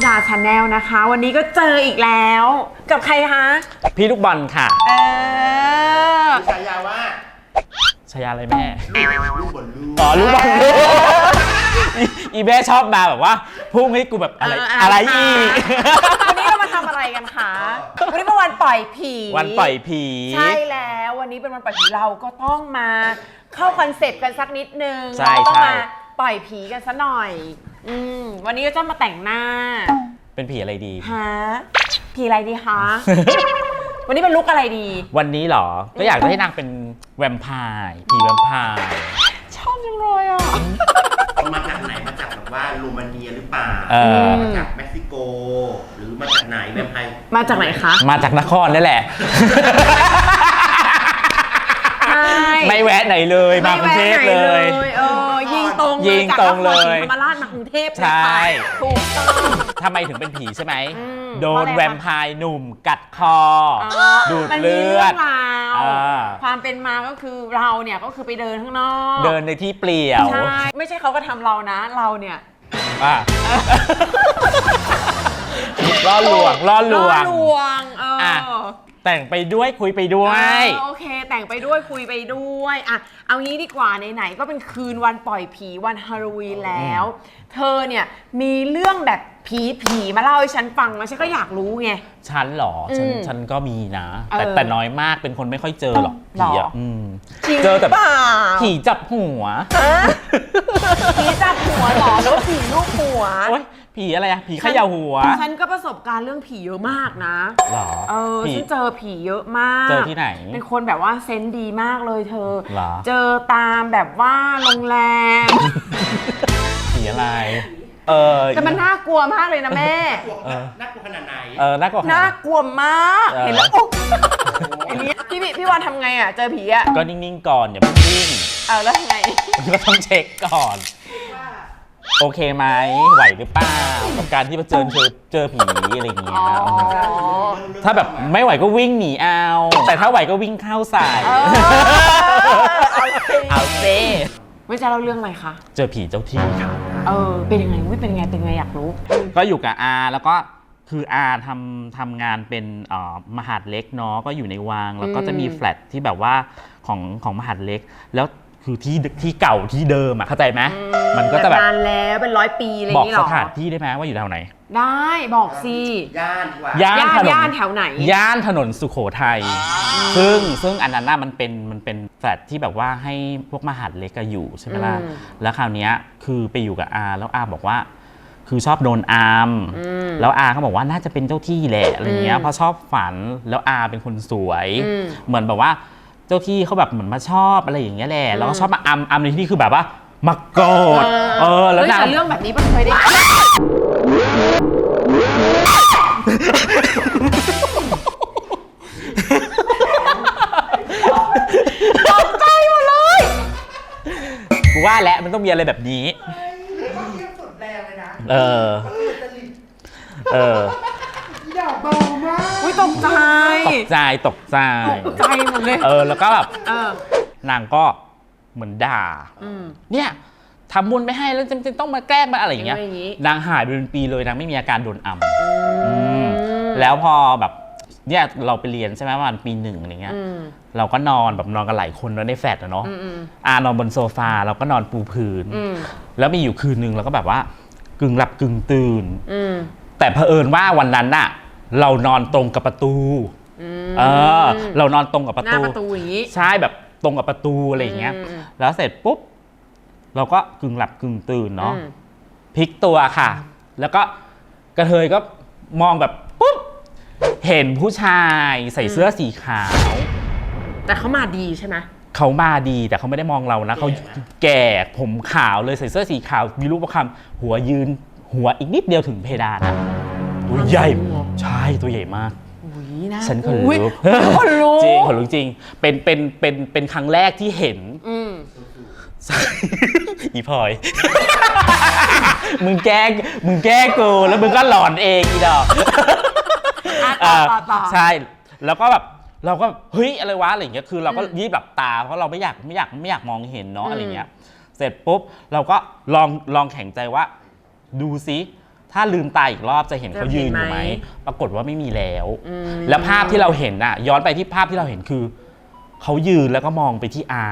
เปิลพัชชุดาชาแนลนะคะ วันนี้ก็เจออีกแล้ว กับใครคะ พี่ลูกบอลค่ะเออ ฉายาว่าชายาอะไรแม่ลูกบอลลูกอ๋อลูกบอลลูกอีอีแม่ชอบมาแบบว่าพุ่งให้กูแบบอะไรเอะไรอีก วันนี้เรามาทำอะไรกันคะ วันนี้เป็นวันปล่อยผีวันปล่อยผี ใช่แล้ววันนี้เป็นวันปล่อยผีเราก็ต้องมาเข้าคอนเซปต์กันสักนิดนึงใช่เราต้องใช่ มาปล่อยผีกันซะหน่อย อืมวันนี้ก็จะมาแต่งหน้าเป็นผีอะไรดี ฮะผีอะไรดีคะวันนี้เป็นลุกอะไรดี วันนี้เหรอ ก็อยากจะให้นางเป็นแวมไพร์ผีแวมไพร์ชอบจังเลยอะมาจากไหนมาจากแบบว่าโรมาเนียหรือเปล่าเออมมาจากเม็กซิโก หรือมาจากไหนแวมไพร์มาจากไหนคะมาจากนครนั่นแหละ ใช่ไม่แวะไหนเลยมากรุงเทพเลย ไม่แวะไหนเออยิงตรงยิง ตรงเลยจากนครศรีธรรมราชมากรุงเทพเลยใช่ค่ะถูกต้อง ทำไมถึงเป็นผีใช่ไหม อืมโดนเพราะอะไรคะ แวมไพร์หนุ่มกัดคอออ๋อดูดมันมีเลือดรื่องราวอ่า ความเป็นมาก็คือเราเนี่ยก็คือไปเดินข้างนอกเดินในที่เปลี่ยวใช่ไม่ใช่เขาก็ทำเรานะเราเนี่ยอะล่อลวงล่อลวง ล่อลวงเอออะ แต่งไปด้วยคุยไปด้วย เออโอเค แต่งไปด้วยคุยไปด้วยอะเอางี้ดีกว่าไหนๆก็เป็นคืนวันปล่อยผีวันฮาโลวีนแล้ว เธอเนี่ยมีเรื่องแบบผีผีๆมาเล่าให้ฉันฟังแล้วฉันก็อยากรู้ไง ฉันเหรอฉันอืมฉันก็มีนะเออแต่แต่น้อยมากเป็นคนไม่ค่อยเจอหรอกหรผีออะอืมจริงเจอแต่เปล่าผีจับหัวฮะผีจับหัวเหรอหรือว่าผีลูกหัว โอ๊ย ผีอะไรอะผีเขย่าหัวฉันก็ประสบการณ์เรื่องผีเยอะมากนะหรอเออผีฉันเจอผีเยอะมากเจอที่ไหน เป็นคนแบบว่าเซนส์ดีมากเลยเธอเหรอ เจอตามแบบว่าโรงแรม ผีอะไร เออแต่มันน่ากลัวมากเลยนะแม่กลัวเออน่ากลัวขนาดไหน เออน่ากลัวขนาดน่านั้นกลัวมาก เออ เห็นแล้วอุ๊ยอันนี้พี่พี่พี่วานทำไงอะ เจอผีอะก็นิ่งๆก่อนอย่าเพิ่งวิ่ง เอาแล้วทำไง ก็ต้องเช็คก่อน โอเคไหมไหวหรือเปล่ากับการที่มาเจอเจอเจอผีอะไรอย่างเงี้ยอ๋อถ้าแบบไม่ไหวก็วิ่งหนีเอา แต่ถ้าไหวก็วิ่งเข้าใส่เออเอาสิเอาเซ่ไม่จะเล่าเรื่องอะไรคะ เจอผีเจ้าที่ค่ะ เออ เป็นยังไงวิเป็นยังไง เป็นยังไงอยากรู้ ก็อยู่กับอาแล้วก็คืออาทำทำงานเป็นเอ่อมหาดเล็กเนาะก็อยู่ในวังแล้วก็จะมีอืมแฟลตที่แบบว่าของของมหาดเล็ก แล้ว คือที่ที่เก่าที่เดิมอะเข้าใจไหมมันก็จะแบบนานแล้วเป็นร้อยปีอะไรอย่าบอกงนี้หรสอถานที่ได้ไหมว่าอยู่แถวไหน ได้บอกสิย่านดีกว่า ย่านย่านถนนย่านแถวไหน ย่านถนนสุโขทัยซึ่งซึ่งอันนั้นน่ะมันเป็นมันเป็นแฟลตที่แบบว่าให้พวกมหาดเล็กอะอยู่ใช่ไหมล่ะอืม แล้วคราวเนี้ยคือไปอยู่กับอาแล้วอาบอกว่า คือชอบโดนอามอืม แล้วอาเขาบอกว่าน่าจะเป็นเจ้าที่แหละอะไรเงี้อืยมเพราะชอบฝันแล้วอาเป็นคนสวย อืม เหมือนแบบว่า เจ้าที่เขาแบบเหมือนมาชอบอะไรอย่างเงี้ยแหละแล้วก็อืมชอบมาอัมอัมในที่นี่คือแบบว่ามาโกรธเออแล้วเฮ้ยนางแต่เรื่องแบบนี้มันเคยได้ตกใจหมดเลยกูว่าแล้วมันต้องมีอะไรแบบนี้ก็เทียบสุดแรงเลยนะเออจะลิเออ ยตกใจ ตกใจตกใจ ตกใจหมดเลย เออ แล้วก็แบบเออนางก็เหมือนด่า อืม เนี่ยทำบุญไม่ให้แล้วจำเป็นต้องมาแกล้งมาอะไรอย่างเงี้ยอย่างงี้ นางหายไปเป็นปีเลยนางไม่มีอาการโดนอัมอืมแล้วพอแบบเนี่ยเราไปเรียนใช่ไหมประมาณปีหนึ่งอะไรเงี้ย อืมเราก็นอนแบบนอนกันหลายคนแล้วในแฟลตอะเนาะอืมอืมอานอนบนโซฟาเราก็นอนปูพื้น อืม แล้วมีอยู่คืนนึงเราก็แบบว่ากึ่งหลับกึ่งตื่น อืม แต่เผอิญว่าวันนั้นน่ะ เรานอนตรงกับประตูอืมเออเรานอนตรงกับประหน้าตู ประตูอย่างนี้ ใช่แบบตรงกับประตูอะไรอย่างเงี้ยอืมอืม แล้วเสร็จปุ๊บ เราก็กึ่งหลับกึ่งตื่นเนาะ อืม พลิกตัวค่ะ แล้วก็กระเทยก็มองแบบปุ๊บ เห็นผู้ชายใส่เสื้อสีขาว แต่เขามาดีใช่ไหม เขามาดีแต่เขาไม่ได้มองเรานะเขาแก่ผมขาวเลยใส่เสื้อสีขาว มีรูปประคำหัวยืนหัวอีกนิดเดียวถึงเพดานอะตัว ใหญ่ใช่ตัวใหญ่มากอุ้ยนะฉันขนอุ๊ยลุกคนลุกจริงขนลุกจริง เป็นเป็นเป็นเป็นครั้งแรกที่เห็นอืมอีพลอย มึงแกล้งมึงแกล้งกูแล้วมึงก็หลอนเองอีดอกอะต่อต่อต่อใช่แล้วก็แบบเราก็เฮ้ยอะไรวะอะไรอย่างเงี้ยคือเราก็รีบแบบตา เพราะเราไม่อยากไม่อยากไม่อยากมองเห็นเนาะอืมอะไรเงี้ย เสร็จปุ๊บเราก็ลองลองแข็งใจว่า ดูซิ ถ้าลืมตาอีกรอบจะเห็นเขายืนอยู่ไหม ปรากฏว่าไม่มีแล้ว แล้วภาพที่เราเห็นน่ะ ย้อนไปที่ภาพที่เราเห็นคือ เขายืนแล้วก็มองไปที่อา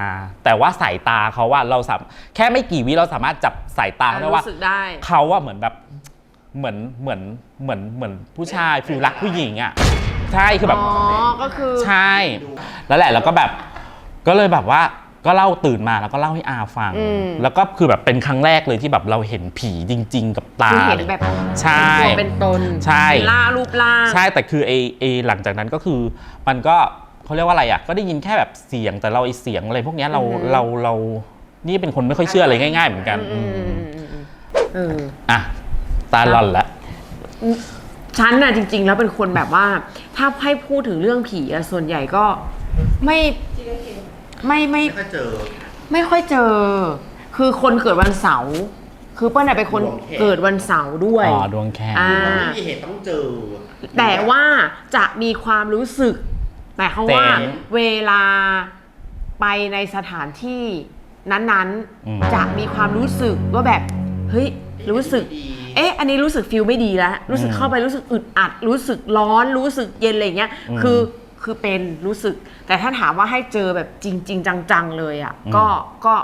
แต่ว่าสายตาเขาว่าเราสามแค่ไม่กี่วิเราสามารถจับสายตาเขาได้ว่ารู้สึกได้ เขาว่าเหมือนแบบเหมือนเหมือนเหมือนเหมือนผู้ชายฟิลรักผู้หญิงอะใช่คือแบบ อ๋อ ก็คือ ใช่ แล้วแหละแล้วก็แบบ ก็เลยแบบว่า ก็เล่าตื่นมาแล้วก็เล่าให้อาฟัง อืม แล้วก็คือแบบเป็นครั้งแรกเลยที่แบบเราเห็นผีจริง ๆ กับตาคือเห็นเลยแบบใช่เป็นตัวเป็นตนใช่ เป็นล่ารูปร่าง ใช่แต่คือเอเอหลังจากนั้นก็คือมันก็เขาเรียกว่าอะไรอะก็ได้ยินแค่แบบเสียงแต่เราไอเสียงอะไรพวกเนี้ยเราอือหือเราเรานี่เป็นคนไม่ค่อยเชื่ออะไรง่ายๆเหมือนกันอืมอืมอืมอืมเออ อะตาหลอนละ ฉันน่ะจริง ๆ แล้วเป็นคนแบบว่า ถ้าให้พูดถึงเรื่องผีอะส่วนใหญ่ก็ไม่ ไม่ไม่ ไม่ค่อยเจอ ไม่ค่อยเจอ คือคนเกิดวันเสาร์ คือเปิ้ลน่ะเป็นคนดวงแขกเกิดวันเสาร์ด้วย อ๋อดวงแค่อ่ามันไม่มีเหตุต้องเจอ แต่ว่าจะมีความรู้สึกหมายความว่าเซนส์เวลาไปในสถานที่นั้นอืม ๆ จะมีความรู้สึกว่าแบบ เฮ้ย รู้สึก ดี เอ๊ะ อันนี้รู้สึกฟิลไม่ดีแล้ว รู้สึกเข้าไปรู้สึกอึดอัด รู้สึกร้อน รู้สึกเย็นอะไรเงี้ยอืมคือ คือเป็นรู้สึก แต่ถ้าถามว่าให้เจอแบบจริงๆจังๆเลยอะอืมก็ก็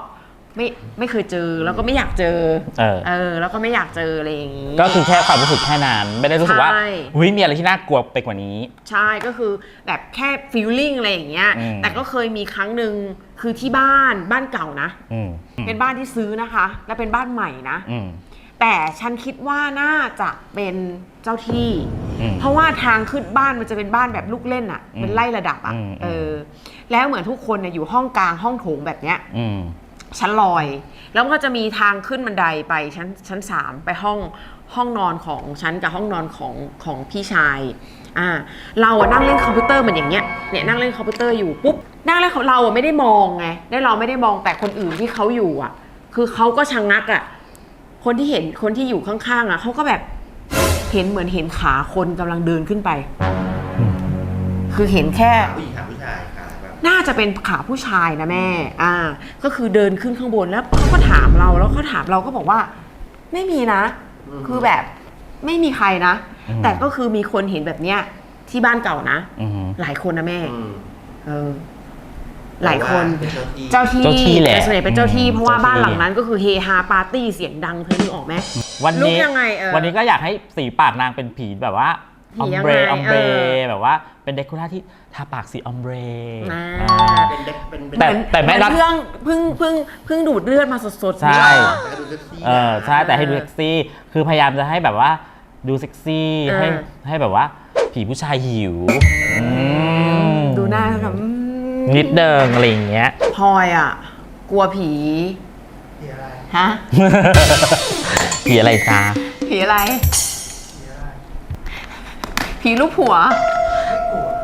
ไม่ไม่เคยเจอแล้วก็ไม่อยากเจอเออเออ แล้วก็ไม่อยากเจออะไรอย่างงี้ก็คือแค่ความรู้สึกแค่นั้นไม่ได้รู้สึกว่าใช่อุ้ยมีอะไรที่น่ากลัวไปกว่านี้ ใช่ก็คือแบบแค่ฟีลลิ่งอะไรอย่างเงี้ยอืมแต่ก็เคยมีครั้งหนึ่งคือที่บ้านบ้านเก่านะอืมเป็นบ้านที่ซื้อนะคะ และเป็นบ้านใหม่นะอืม แต่ฉันคิดว่าน่าจะเป็นเจ้าที่ อืม เพราะว่าทางขึ้นบ้านมันจะเป็นบ้านแบบลูกเล่นอะ่ะอืมเป็นไล่ระดับอะ่ะอืม เออ แล้วเหมือนทุกคนเนี่ยอยู่ห้องกลางห้องโถงแบบเนี้ย อืม ชั้นลอย แล้วมันก็จะมีทางขึ้นบันไดไปชั้นชั้นสามไปห้องห้องนอนของฉันกับห้องนอนของของพี่ชาย อ่า เราอะนั่งเล่นคอมพิวเตอร์เหมือนอย่างเงี้ย เนี่ยนั่งเล่นคอมพิวเตอร์อยู่ปุ๊บ นั่งเล่นเราอะไม่ได้มองไงได้เราไม่ได้มองแต่คนอื่นที่เขาอยู่อะคือเขาก็ชะงงักอะ คนที่เห็นคนที่อยู่ข้างๆอะเขาก็แบบเห็นเหมือนเห็นขาคนกำลังเดินขึ้นไป คือเห็นแค่ ผู้หญิงหาผู้ชายค่ะแบบน่าจะเป็นขาผู้ชายนะแม่ อ่า ก็คือเดินขึ้นข้างบนแล้วเขาก็ถามเราแล้วเขาถามเราก็บอกว่า ไม่มีนะ คือแบบไม่มีใครนะ อืม แต่ก็คือมีคนเห็นแบบเนี้ยที่บ้านเก่านะ อืมหลายคนนะแม่ อืม เออ หลายคนเป็นเจ้าที่เจ้าที่เจ้าที่แหละแต่ส่วนใหญ่เป็นเจ้าที่อืมเพราะว่าเจ้าที่ บ้านหลังนั้นก็คือเฮฮาปาร์ตี้เสียงดังเธอนึกออกไหม วันลุนี้กยังไงเออวันนี้ก็อยากให้สีปากนางเป็นผีแบบว่าผีออมยังเบรไงออมเบรเออแบบว่าเป็นเดคอราที่ทาปากสีออมเบรอ่าเป็นเด็กเป็นเป็นแต่แต่แม่รักเหอนเพิ่งเพิ่งเพิ่งเพิ่งดูดเลือดมาสดๆใช่นี่หรอแต่ก็ดูเซ็กซี่เออใช่แต่ให้ดูเซ็กซี่ คือพยายามจะให้แบบว่าดูเซ็กซี่ เออ ให้ให้แบบว่าผีผู้ชายหิวอืม ดูหน้าแบบอืม นิดเดิงอะไรอย่างเงี้ย พลอยอะ กลัวผี ผีอะไร ฮะ ผีอะไรจ้าผีอะไร ผีลูกผัว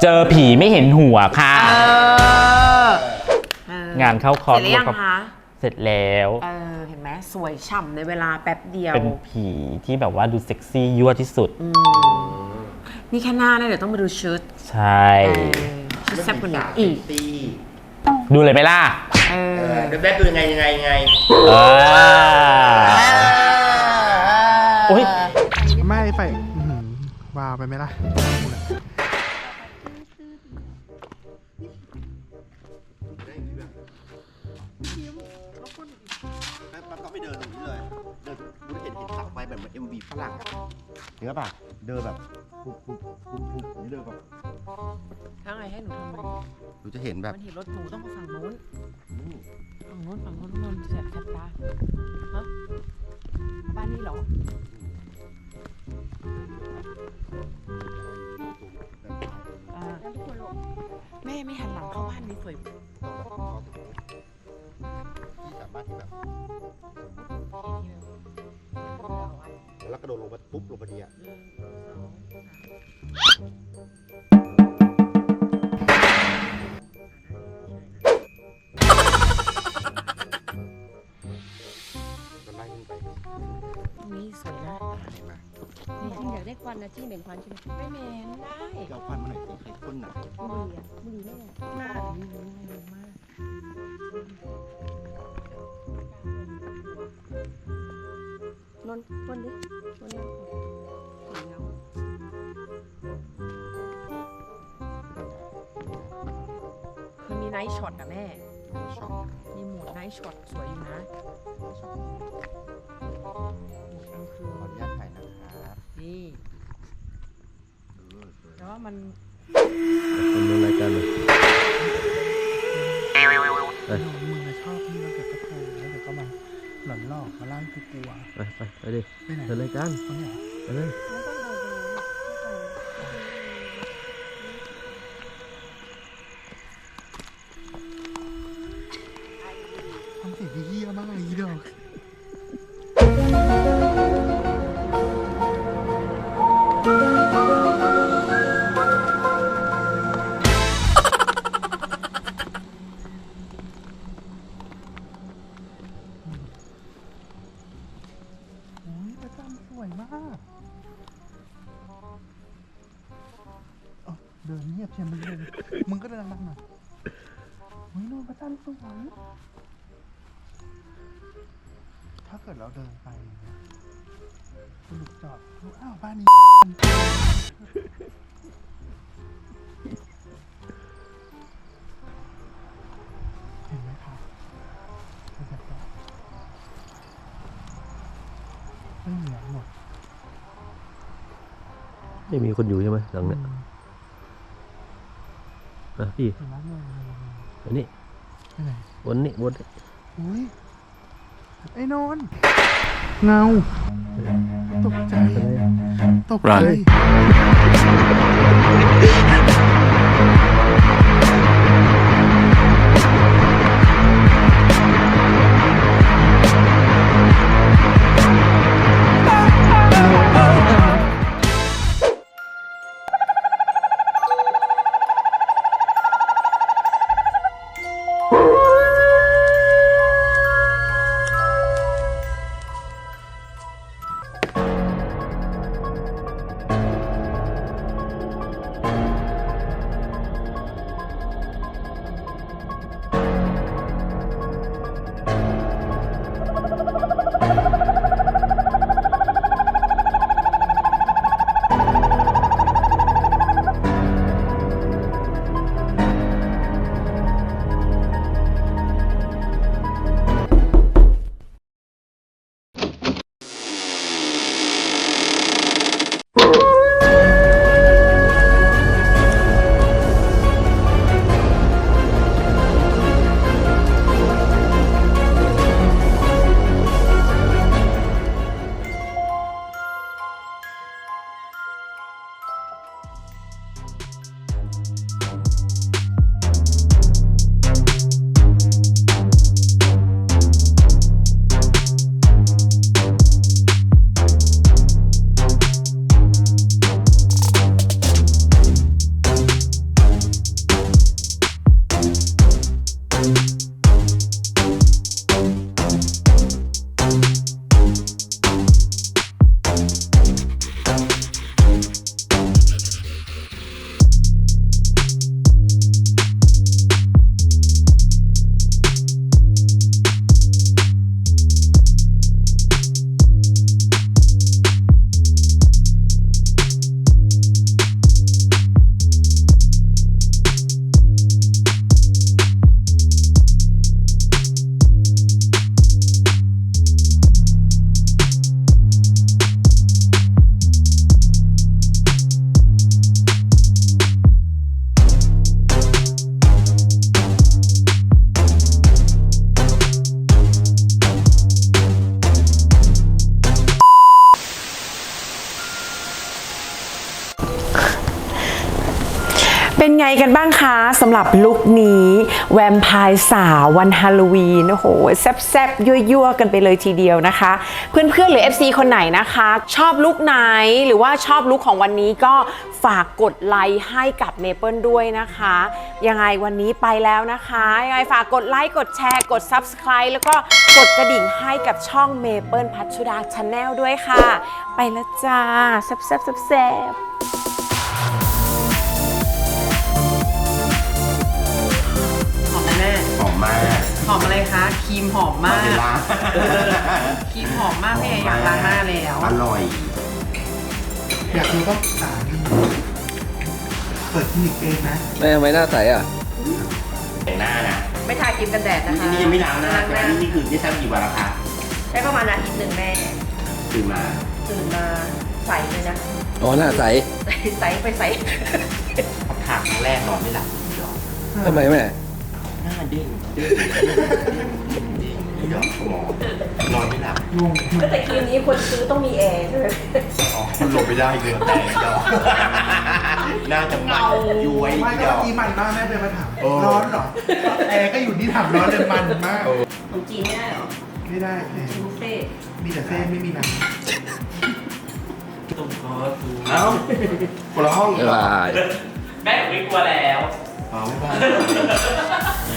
เจอผีไม่เห็นหัวค่ะ เออเอองานเข้าคอเสร์ร็จหรือยังกับ คะเสร็จแล้ว เออ เห็นไหมสวยฉ่ำในเวลาแป๊บเดียว เป็นผีที่แบบว่าดูเซ็กซี่ยั่วที่สุด นี่แค่หน้านะเดี๋ยวต้องมาดูชุด ใช่ เออชุด แซ่บกว่านี้อีกตีดูเลยไหมล่ะเอเอออเดี๋ยวแม่ดูยังไงยังไงยังไงเออ โอ๊ย ไม่ไฟอื้อหือวาวไปไหมล่ะแม่ปั๊บก็ไม่เดินตรงนี้เลย เดินดูเห็นเห็นขับไปแบบเหมือนเอ็มวีฝรั่งอะเห็นป่ะ เดินแบบ ปุ๊บปุ๊บปุ๊บปุ๊บอย่างนี้เดินแบบถ้าไงให้หนูทำอะไรหนูจะเห็นแบบมันเห็นรถหนูต้องไปฝั่งนู้นฝั่งนู้นฝั่งนู้นนู้นแสบแสบตาฮะบ้านนี้เหรออ่าแม่ไม่หันหลังเข้าบ้านนี้สวย ที่สามารถที่แบบ แล้วกระโดดลงมาปุ๊บลงมาดีอะก็ไล่ขึ้นไปตรงนี้สวยนะเห็นไหมจริงๆอยากได้ควันนะที่เหม็นควันใช่ไหมไม่เหม็นได้ เอาควันมาหน่อยสิให้พ่นหน่อยบุหรี่อะบุหรี่ไม่เนี่ยหน้าหนูรู้เลยมาก นนนดินนมันมีไนท์ช็อตอะแม่มีโหมดไนท์ช็อตสวยอยู่นะโหมดกลางคืขนออนุญาตถ่ายนะครับนี่แต่ว่ามันทำรายการเลย เอ้ย มึงอะชอบพี่แล้วกัน มาล่างกูกลัว ไปไปไปดิไปไหน เดินรายการเขาเนี่ย ไปเลย เดินเงียบเชียวมึงเลยมึงก็เดินดังๆหน่อยโอ้ยโน่นพระจันทร์สวยถ้าเกิดเราเดินไปอย่างเงี้ยสรุปจอดรู้อ้าวบ้านนี้เห็นไหมครับไม่เหมือหมด ไม่มีคนอยู่ใช่ไหมหลังเนี้ย อะพี่เห็นไหมเลยอันนี้ไปไหนวนนี้วนนี้อุ้ยไอ้นนท์เงา ตกใจ ตกใจ เป็นไงกันบ้างคะสำหรับลุคนี้ แวมไพร์สาววันฮาโลวีนโอ้โหแซบๆ ยั่วๆ กันไปเลยทีเดียวนะคะ เพื่อนๆ หรือ FC คนไหนนะคะ ชอบลุคไหนหรือว่าชอบลุคของวันนี้ก็ฝากกดไลค์ให้กับเมเปิลด้วยนะคะ ยังไงวันนี้ไปแล้วนะคะ ยังไงฝากกดไลค์กดแชร์กด Subscribe แล้วก็กดกระดิ่งให้กับช่องเมเปิลพัชชุดาชาแนลด้วยค่ะ ไปแล้วจ้าแซบๆๆๆ รีมหอมมากล้างครีมหอมมากแม่อยากล้างหน้าแล้ว อร่อย อยากรู้ก็ปรึกษาดีเปิดคลินิกเองนะแม่ทำไมหน้าใสอะ แต่งหน้านะไม่ทาครีมกันแดดนะคะนี่ยังไม่ล้างหน้าล้างหแต่น้านี่นี่คือนี่ทำกี่วันแล้วคะใช้ประมาณอาทิตย์หนึ่งแม่ ตื่นมาตื่นมาใสเลยนะ อ๋อ หน้าใสใสไปใสพักผ่าครั้งแรกนอนไม่หลับหยอกทำไมแม่ หน้าเด้งเด้งเด้งเด้งหยอกสมองนอนไม่หลับแต่คืนนี้คนซื้อต้องมีแอร์ใช่ไหมอ๋อมันหลบไม่ได้เกินแต่หยอกน่าจะมันย้วยไม่หยก็อม อีมันมากแม่เดินมาถามเออ ร้อนเหรอแอร์ก็อยู่ที่ถามร้อนเลยมันมากของจีนไม่ได้หรอไม่ได้แอร์บุฟเฟ่ต์มีแต่เส้นไม่มีน้ำตรงคอตูเอ้าคนละห้องบ๊ายบายแม่ไม่กลัวแล้ว เอ๋อไม่บ้า